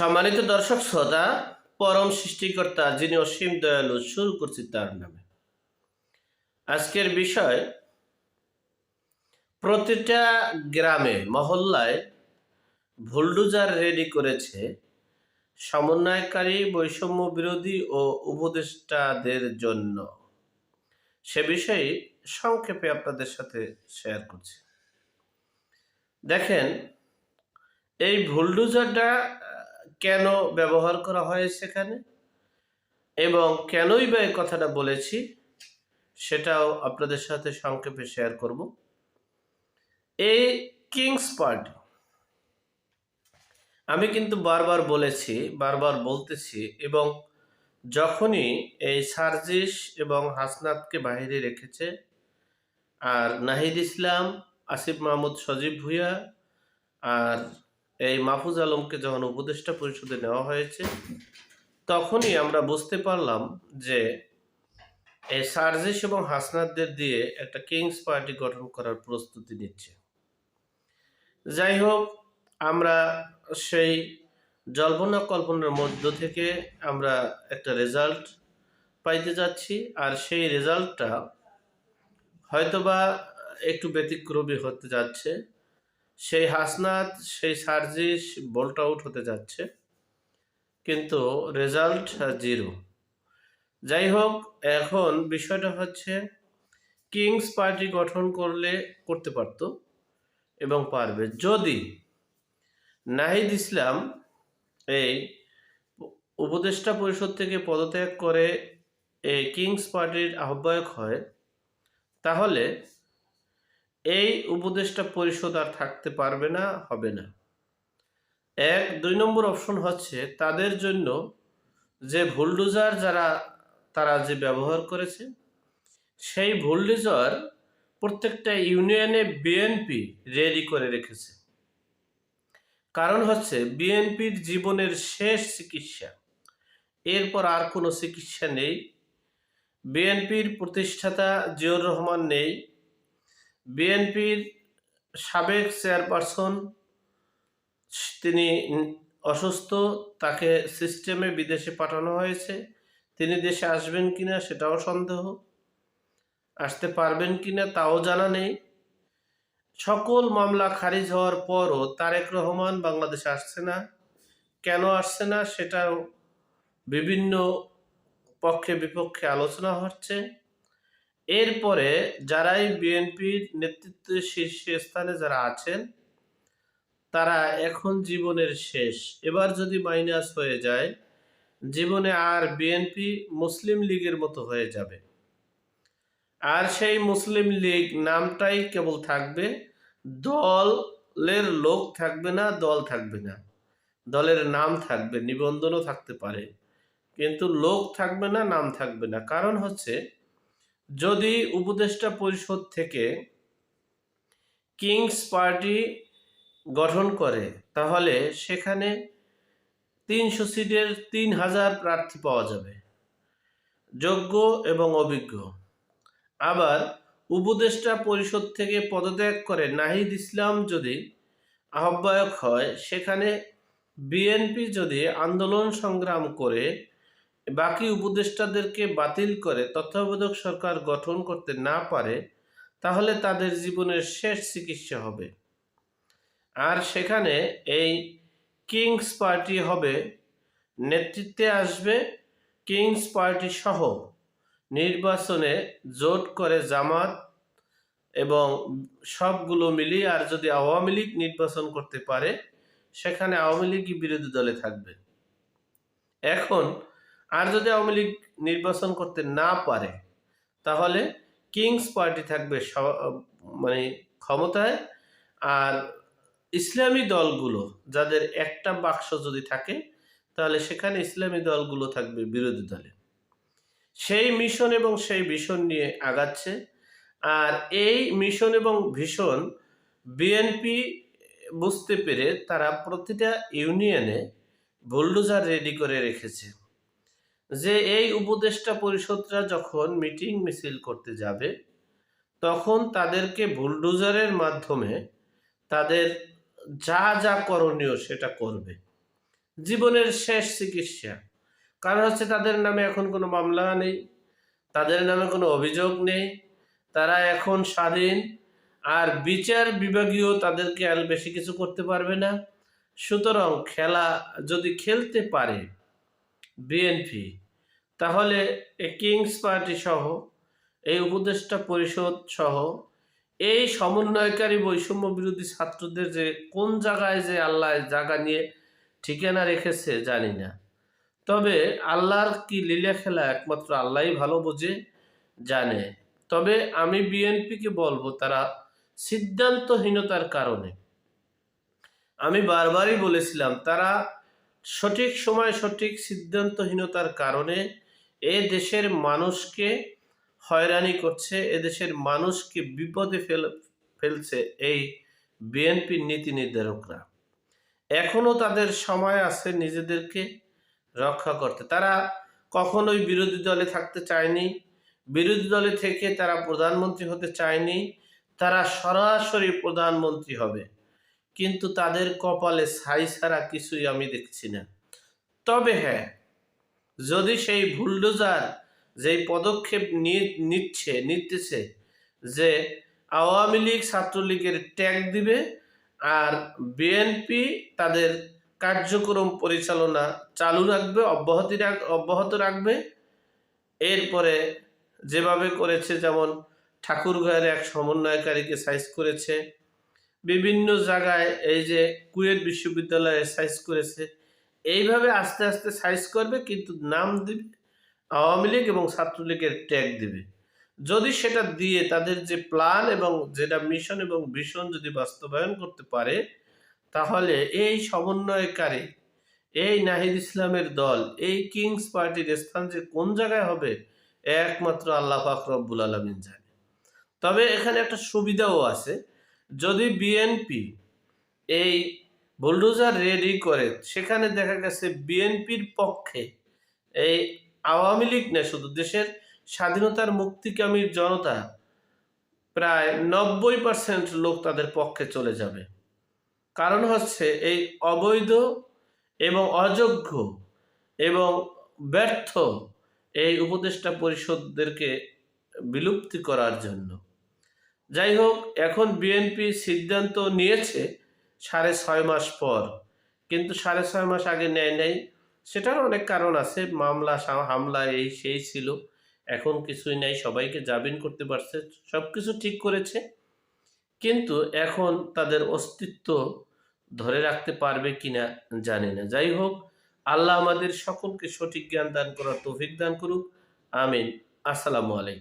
সম্মানিত দর্শক শ্রোতা, পরম সৃষ্টিকর্তা যিনি অসীম দয়ালু শুরু করছি তার নামে। আজকের বিষয়, প্রতিটা গ্রামে, মহল্লায় ভুলডুজার রেডি করেছে সমন্বয়কারী, বৈষম্য বিরোধী ও উপদেষ্টাদের জন্য। সে বিষয়ে সংক্ষেপে আপনাদের সাথে শেয়ার করছি। দেখেন, এই ভুলডুজারটা কেন ব্যবহার করা হয় সেখানে? এবং কেনই বা এই কথাটা বলেছি, সেটাও আপনাদের সাথে সংক্ষেপে শেয়ার করব। এই কিংস পার্টি, আমি কিন্তু বারবার বলেছি, বারবার বলতেছি, এবং যখনই এই সার্জিস এবং হাসনাতকে বাইরে রেখেছে, আর নাহিদ ইসলাম, আসিফ মাহমুদ সজীব ভুইয়া, আর এই মাহফুজ আলমকে যখন উপদেষ্টা পরিষদে নেওয়া হয়েছে, তখনই আমরা বুঝতে পারলাম যে এই সার্জিস এবং হাসনাতদের দিয়ে একটা কিংস পার্টি গঠন করার প্রস্তুতি নিচ্ছে। যাই হোক, আমরা সেই জল্পনা কল্পনার মধ্য থেকে আমরা একটা রেজাল্ট পাইতে যাচ্ছি, আর সেই রেজাল্টটা হয়তোবা একটু ব্যতিক্রমী হতে যাচ্ছে। সেই হাসনাত, সেই সার্জিস বোল্ট আউট হতে যাচ্ছে। কিন্তু রেজাল্ট জিরো যাই হোক, এখন বিষয়টা হচ্ছে কিংস পার্টি গঠন করলে করতে পারতো এবং পারবে। যদি নাহিদ ইসলাম এই উপদেষ্টা পরিষদ থেকে পদত্যাগ করে এই কিংস পার্টির আহ্বায়ক হয়, তাহলে এই উপদেষ্টা পরিষদ আর থাকতে পারবে না, হবে না। এক, দুই নম্বর অপশন হচ্ছে তাদের জন্য যে ভুলডুজার যারা, তারা যে ব্যবহার করেছে, সেই ভুলডুজার প্রত্যেকটা ইউনিয়নে বিএনপি রেডি করে রেখেছে। কারণ হচ্ছে বিএনপির জীবনের শেষ চিকিৎসা। এরপর আর কোনো চিকিৎসা নেই। বিএনপির প্রতিষ্ঠাতা জিয়র রহমান নেই। বিএনপির সাবেক চেয়ারপারসন, তিনি অসুস্থ, তাকে সিস্টেমে বিদেশে পাঠানো হয়েছে। তিনি দেশে আসবেন কিনা সেটাও সন্দেহ। আসতে পারবেন কিনা তাও জানা নেই। সকল মামলা খারিজ হওয়ার পরও তারেক রহমান বাংলাদেশে আসছে না। কেন আসছে না সেটাও বিভিন্ন পক্ষে বিপক্ষে আলোচনা হচ্ছে। এরপরে যারাই বিএনপির নেতৃত্বের শীর্ষে স্থানে যারা আছেন, তারা এখন জীবনের শেষ। এবার যদি মাইনাস হয়ে যায়, জীবনে আর বিএনপি মুসলিম লীগের মতো হয়ে যাবে। আর সেই মুসলিম লীগ নামটাই কেবল থাকবে, দলের লোক থাকবে না, দল থাকবে না। দলের নাম থাকবে, নিবন্ধনও থাকতে পারে। কিন্তু লোক থাকবে না, নাম থাকবে না। কারণ হচ্ছে যদি উপদেষ্টা পরিষদ থেকে কিংস পার্টি গঠন করে, তাহলে সেখানে তিনশো সিটের তিন হাজার প্রার্থী পাওয়া যাবে। যোগ্য এবং অভিজ্ঞ। আবার উপদেষ্টা পরিষদ থেকে পদত্যাগ করে নাহিদ ইসলাম যদি আহ্বায়ক হয়, সেখানে বিএনপি যদি আন্দোলন সংগ্রাম করে বাকি উপদেষ্টাদেরকে বাতিল করে তত্ত্বাবধায়ক সরকার গঠন করতে না পারে, তাহলে তাদের জীবনের শেষ চিকিৎসা হবে। আর সেখানে এই কিংস পার্টি হবে, নেতৃত্বে আসবে কিংস পার্টি সহ নির্বাচনে জোট করে জামাত এবং সবগুলো মিলিয়ে আর যদি আওয়ামী লীগ নির্বাচন করতে পারে, সেখানে আওয়ামী লীগই বিরোধী দলে থাকবে। এখন আর যদি আওয়ামী লীগ নির্বাচন করতে না পারে, তাহলে কিংস পার্টি থাকবে মানে ক্ষমতায়। আর ইসলামী দলগুলো, যাদের একটা বাক্স যদি থাকে, তাহলে সেখানে ইসলামী দলগুলো থাকবে বিরোধী দলে। সেই মিশন এবং সেই ভীষণ নিয়ে আগাচ্ছে। আর এই মিশন এবং ভীষণ বিএনপি বুঝতে পেরে তারা প্রতিটা ইউনিয়নে বুলডোজার রেডি করে রেখেছে। যে এই উপদেষ্টা পরিষদরা যখন মিটিং মিছিল করতে যাবে, তখন তাদেরকে বুলডোজারের মাধ্যমে তাদের যা যা করণীয় সেটা করবে। জীবনের শেষ চিকিৎসা। কারণ হচ্ছে তাদের নামে এখন কোনো মামলা নেই, তাদের নামে কোনো অভিযোগ নেই, তারা এখন স্বাধীন, আর বিচার বিভাগীয় তাদেরকে আর বেশি কিছু করতে পারবে না। সুতরাং খেলা যদি খেলতে পারে, বিএনপি তাহলে এই কিংস পার্টি সহ, এই উপদেষ্টা পরিষদ সহ, এই সমন্বয়কারী বৈষম্য বিরোধী ছাত্রদের যে কোন জায়গায় যে আল্লাহ জায়গা নিয়ে ঠিকানা রেখেছে জানি না। তবে আল্লাহর কি লীলা খেলা একমাত্র আল্লাহই ভালো বোঝে, জানে। তবে আমি বিএনপিকে বলব তারা সিদ্ধান্তহীনতার কারণে। আমি বারবারই বলেছিলাম, তারা সঠিক সময় সঠিক সিদ্ধান্তহীনতার কারণে এ দেশের মানুষকে হয়রানি করছে এদেশের মানুষকে বিপদে ফেল, ফেলছে এই বিএনপির নীতি নির্ধারকরা। এখনও তাদের সময় আছে নিজেদেরকে রক্ষা করতে। তারা কখনোই বিরোধী দলে থাকতে চায়নি, বিরোধী দলে থেকে তারা প্রধানমন্ত্রী হতে চায়নি, তারা সরাসরি প্রধানমন্ত্রী হবে। কিন্তু তাদের কপালে ছাই ছাড়া কিছুই আমি দেখছি না। তবে হ্যাঁ যদি সেই ভুলডোজার যেই পদক্ষেপ নিচ্ছে, নিতেছে যে আওয়ামী লীগ ছাত্রলীগের ট্যাগ দিবে আর বিএনপি তাদের কার্যক্রম পরিচালনা চালু রাখবে, অব্যাহতি অব্যাহত রাখবে, এরপরে যেভাবে করেছে যেমন ঠাকুরগাঁয়ের এক সমন্বয়কারীকে সাইজ করেছে, বিভিন্ন জায়গায় এই যে কুয়েট বিশ্ববিদ্যালয়ে সাইজ করেছে এইভাবে আস্তে আস্তে সাইজ করবে, কিন্তু নাম দিবে, আওয়ামী লীগ এবং ছাত্রলীগের ট্যাগ দিবে। যদি সেটা দিয়ে তাদের যে প্ল্যান এবং যেটা মিশন এবং ভিশন যদি বাস্তবায়ন করতে পারে, তাহলে এই সমন্বয়কারী, এই নাহিদ ইসলামের দল, এই কিংস পার্টির স্থান যে কোন জায়গায় হবে, একমাত্র আল্লাহ রব্বুল আলমিন জানে। তবে এখানে একটা সুবিধাও আছে। যদি বিএনপি এই বুলডোজার রেডি করে, সেখানে দেখা গেছে বিএনপির পক্ষে এই আওয়ামী লীগ না, শুধু দেশের স্বাধীনতার মুক্তিকামীর জনতা, প্রায় নব্বই পার্সেন্ট লোক তাদের পক্ষে চলে যাবে। কারণ হচ্ছে এই অবৈধ এবং অযোগ্য এবং ব্যর্থ এই উপদেষ্টা পরিষদদেরকে বিলুপ্তি করার জন্য। যাই হোক, এখন বিএনপি সিদ্ধান্ত নিয়েছে সাড়ে ছয় মাস পর। কিন্তু সাড়ে ছয় মাস আগে নেয় নাই। সেটার অনেক কারণ আছে। মামলা হামলা এই সেই ছিল। এখন কিছুই নাই। সবাইকে জামিন করতে পারছে। সব কিছু ঠিক করেছে। কিন্তু এখন তাদের অস্তিত্ব ধরে রাখতে পারবে কিনা জানি না। যাই হোক, আল্লাহ আমাদের সকলকে সঠিক জ্ঞান দান করার তৌফিক দান করুক। আমিন। আসসালামু আলাইকুম।